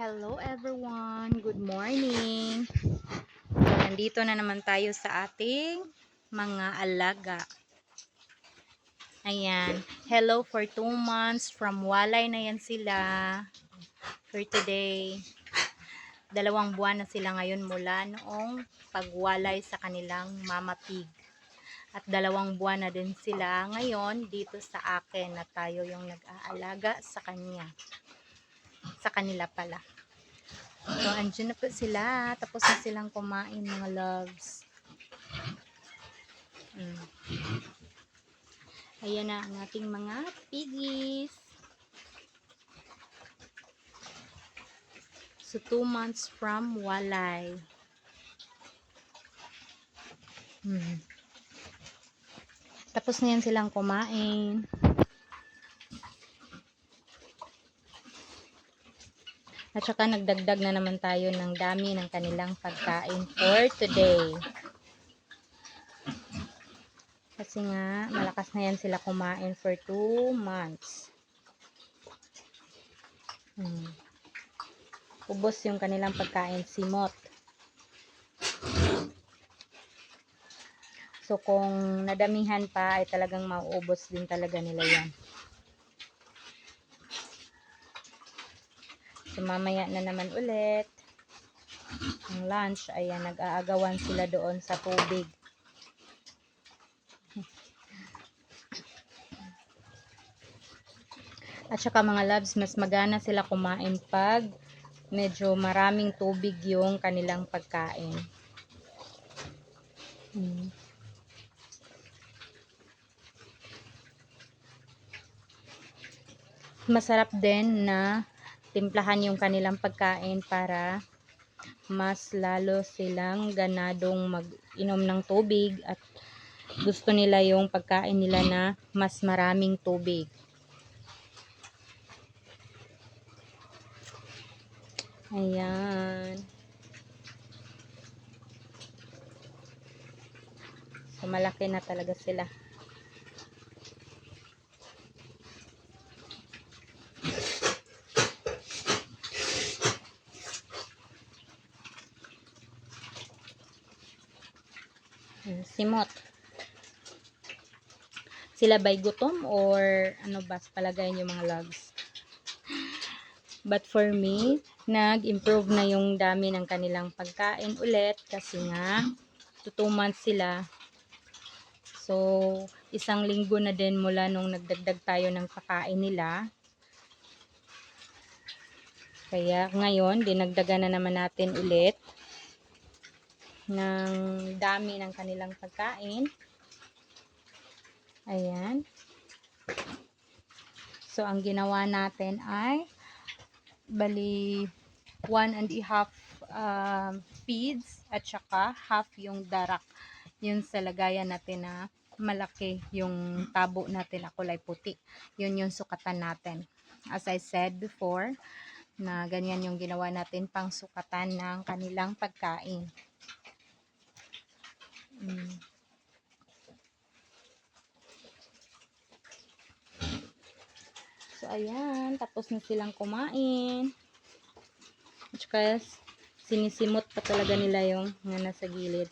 Hello everyone! Good morning! Nandito na naman tayo sa ating mga alaga. Ayan. Hello for two months. From Walay na yan sila. For today. Dalawang buwan na sila ngayon mula noong pagwalay sa kanilang mama pig. At dalawang buwan na din sila ngayon dito sa akin na tayo yung nag-aalaga sa kanya sa kanila pala. So, andyan na po sila. Tapos na silang kumain, mga loves. Mm. Ayan na ang ating mga piggies. So, two months from Walay. Mm. Tapos na yan silang kumain. At saka nagdagdag na naman tayo ng dami ng kanilang pagkain for today. Kasi nga, malakas na yan sila kumain for 2 months. Hmm. Ubos yung kanilang pagkain, simot. So, kung nadamihan pa, ay talagang mauubos din talaga nila yan. So, mamaya na naman ulit. Ang lunch, ayan, nag-aagawan sila doon sa tubig. At saka mga loves, mas magana sila kumain pag medyo maraming tubig yung kanilang pagkain. Hmm. Masarap din na timplahan yung kanilang pagkain para mas lalo silang ganadong mag-inom ng tubig at gusto nila yung pagkain nila na mas maraming tubig. Ayan. So, malaki na talaga sila. Simot. Sila by gutom or ano ba palagay niyo mga loves? But for me, nag-improve na yung dami ng kanilang pagkain ulit kasi nga 2 months sila. So, isang linggo na din mula nung nagdagdag tayo ng pagkain nila. Kaya ngayon, dinagdagan na naman natin ulit ng dami ng kanilang pagkain. Ayan. So, ang ginawa natin ay bali one and a half um, feeds at saka half yung darak. Yun sa lagayan natin na malaki yung tabo natin na kulay puti. Yun yung sukatan natin. As I said before, na ganyan yung ginawa natin pang sukatan ng kanilang pagkain. Mm. So, ayan. Tapos na silang kumain. At saka, sinisimot pa talaga nila yung nga nasa gilid.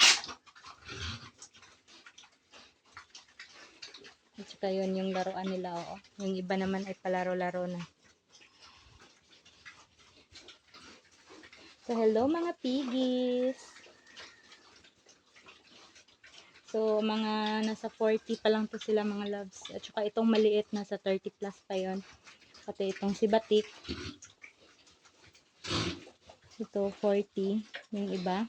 At saka yun yung laruan nila, oo. Yung iba naman ay palaro-laro na. So, hello mga piggies! So, mga nasa 40 pa lang to sila mga loves. At saka itong maliit, nasa 30 plus pa yon Pati itong si Batik. Ito, 40. Yung iba.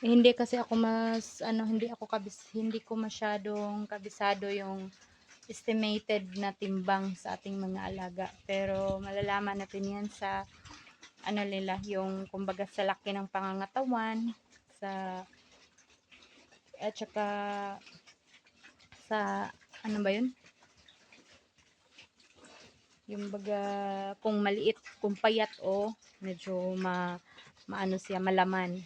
Eh, hindi kasi ako mas, ano, hindi ako kabis, hindi ko masyadong kabisado yung estimated na timbang sa ating mga alaga. Pero, malalaman natin yan sa, ano nila, yung, kumbaga, sa laki ng pangangatawan, sa at saka sa ano ba yun yung baga kung maliit kung payat o medyo ma maano siya malaman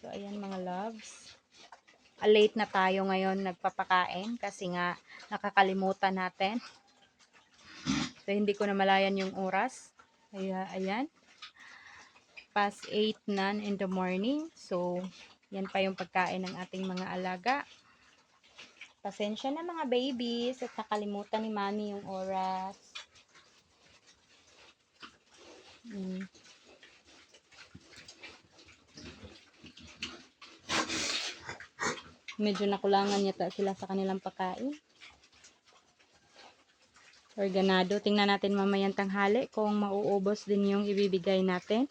so ayan mga loves ah, late na tayo ngayon nagpapakain kasi nga nakakalimutan natin. So, hindi ko na malayan yung oras. Kaya, ayan. Past 8 na in the morning. So, yan pa yung pagkain ng ating mga alaga. Pasensya na mga babies at nakalimutan ni mami yung oras. Mm. Medyo nakulangan yata sila sa kanilang pagkain. Organado. Tingnan natin mamayang tanghali kung mauubos din yung ibibigay natin.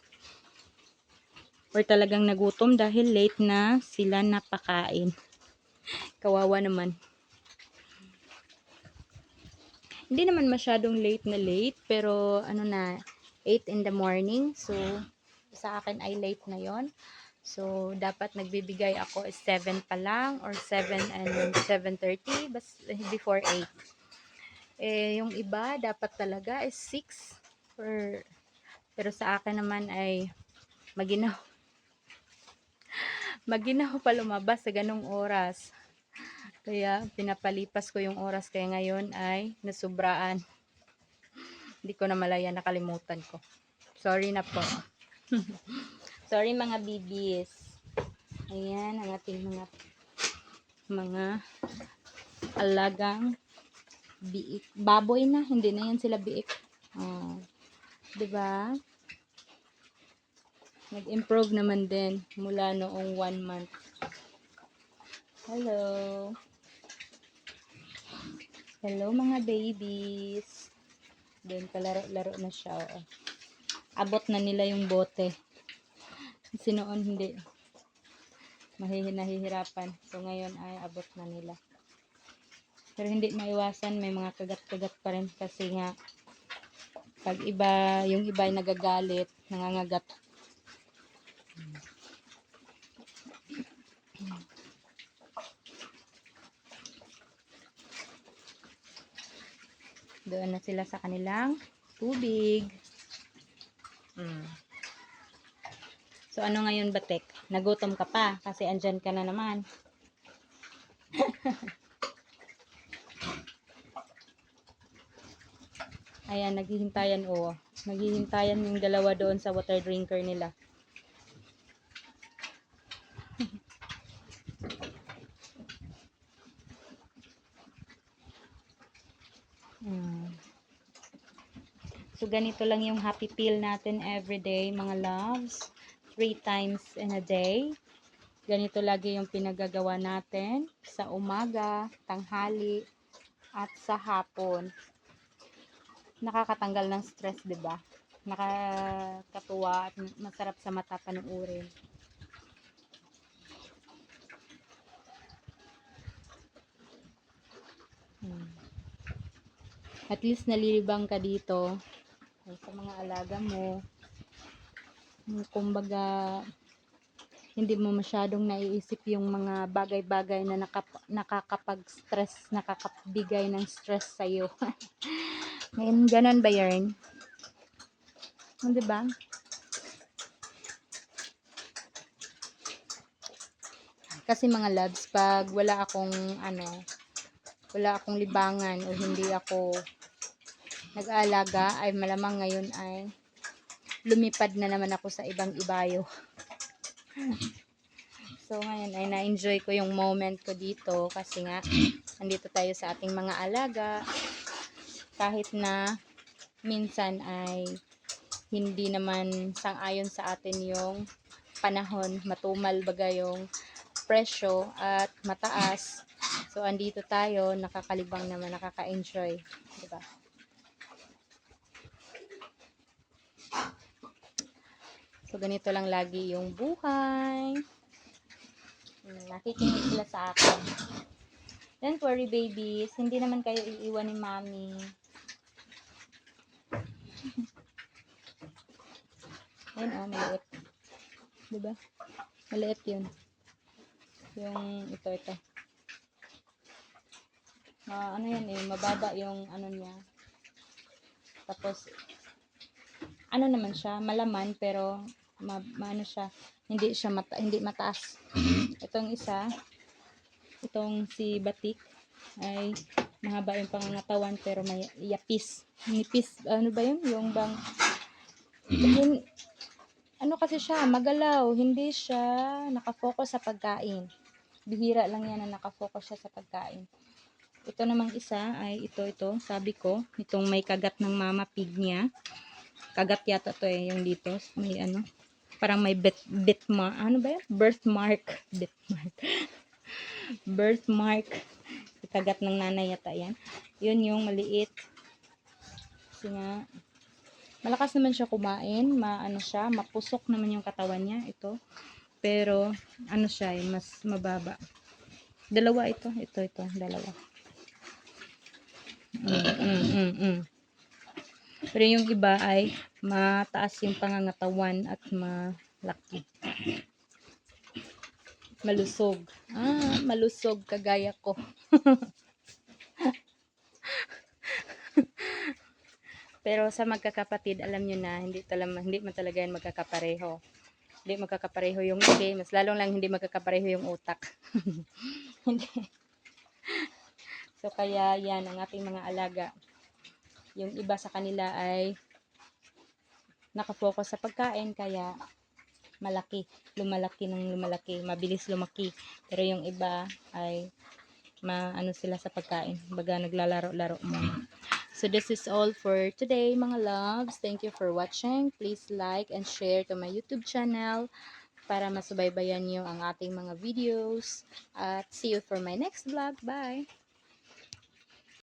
Or talagang nagutom dahil late na sila napakain. Kawawa naman. Hindi naman masyadong late na late, pero ano na, 8 in the morning. So, sa akin ay late na yon So, dapat nagbibigay ako is 7 pa lang or 7 and 7.30 bas before 8. Eh, yung iba, dapat talaga is 6 or pero sa akin naman ay maginaw. Maginaw pa lumabas sa ganong oras. Kaya, pinapalipas ko yung oras kaya ngayon ay nasubraan. Hindi ko na malaya, nakalimutan ko. Sorry na po. Sorry mga bibis. Ayan ang ating mga mga alagang biik. Baboy na, hindi na yan sila biik. Oh. 'Di ba? Nag-improve naman din mula noong one month. Hello. Hello mga babies. Doon kalaro-laro na siya. Oh. Abot na nila yung bote. Kasi noon hindi. Mahihin nahihirapan. So ngayon ay abot na nila. Pero hindi maiwasan. May mga kagat-kagat pa rin kasi nga pag iba, yung iba ay nagagalit, nangangagat. Doon na sila sa kanilang tubig. Mm. So, ano ngayon, Batek? Nagutom ka pa kasi andyan ka na naman. Ayan, naghihintayan o. Oh. Naghihintayan yung dalawa doon sa water drinker nila. Hmm. So, ganito lang yung happy pill natin everyday, mga loves. Three times in a day. Ganito lagi yung pinagagawa natin sa umaga, tanghali, at sa hapon. Nakakatanggal ng stress, ba? Nakakatuwa at masarap sa mata panuorin. Hmm. At least nalilibang ka dito sa mga alaga mo. Kumbaga, hindi mo masyadong naiisip yung mga bagay-bagay na nakap nakakapag-stress, nakakabigay ng stress sa'yo. Ngayon, ganun ba yarn? Oh, diba? Kasi mga loves, pag wala akong ano, wala akong libangan o hindi ako nag-aalaga ay malamang ngayon ay lumipad na naman ako sa ibang ibayo. so ngayon ay na-enjoy ko yung moment ko dito kasi nga nandito tayo sa ating mga alaga kahit na minsan ay hindi naman sang-ayon sa atin yung panahon, matumal baga yung presyo at mataas. So andito tayo, nakakalibang naman, nakaka-enjoy, 'di ba? So, ganito lang lagi yung buhay. Nakikinig sila sa akin. Don't worry, babies. Hindi naman kayo iiwan ni mommy. Ayun, oh, maliit. Diba? Maliit yun. Yung, ito, ito. Uh, ano yan eh, mababa yung ano niya. Tapos, ano naman siya, malaman pero ma, maano siya, hindi siya mata, hindi mataas. Itong isa, Itong si Batik ay mahaba yung pangangatawan pero may yapis. Nipis, ano ba yun? Yung bang, yun, ano kasi siya, magalaw. Hindi siya nakafocus sa pagkain. Bihira lang yan na nakafocus siya sa pagkain. Ito namang isa ay ito, ito. Sabi ko, itong may kagat ng mama pig niya. Kagat yata to eh, yung dito. May ano, parang may bit, bit ma, ano ba yan? Birthmark. Birthmark. Birthmark. Kagat ng nanay yata yan. Yun yung maliit. Kasi nga, malakas naman siya kumain. Maano siya, mapusok naman yung katawan niya. Ito. Pero, ano siya, eh, mas mababa. Dalawa ito. Ito, ito. Dalawa. Mm, mm, mm, mm. Pero yung iba ay mataas yung pangangatawan at malaki. Malusog. Ah, malusog kagaya ko. Pero sa magkakapatid, alam nyo na, hindi, talam, hindi man talaga yan magkakapareho. Hindi magkakapareho yung hindi, mas lalong lang hindi magkakapareho yung utak. hindi. So, kaya yan ang ating mga alaga. Yung iba sa kanila ay nakafocus sa pagkain, kaya malaki, lumalaki ng lumalaki, mabilis lumaki. Pero yung iba ay maano sila sa pagkain, baga naglalaro-laro muna. So this is all for today mga loves. Thank you for watching. Please like and share to my YouTube channel para masubaybayan nyo ang ating mga videos. At see you for my next vlog. Bye!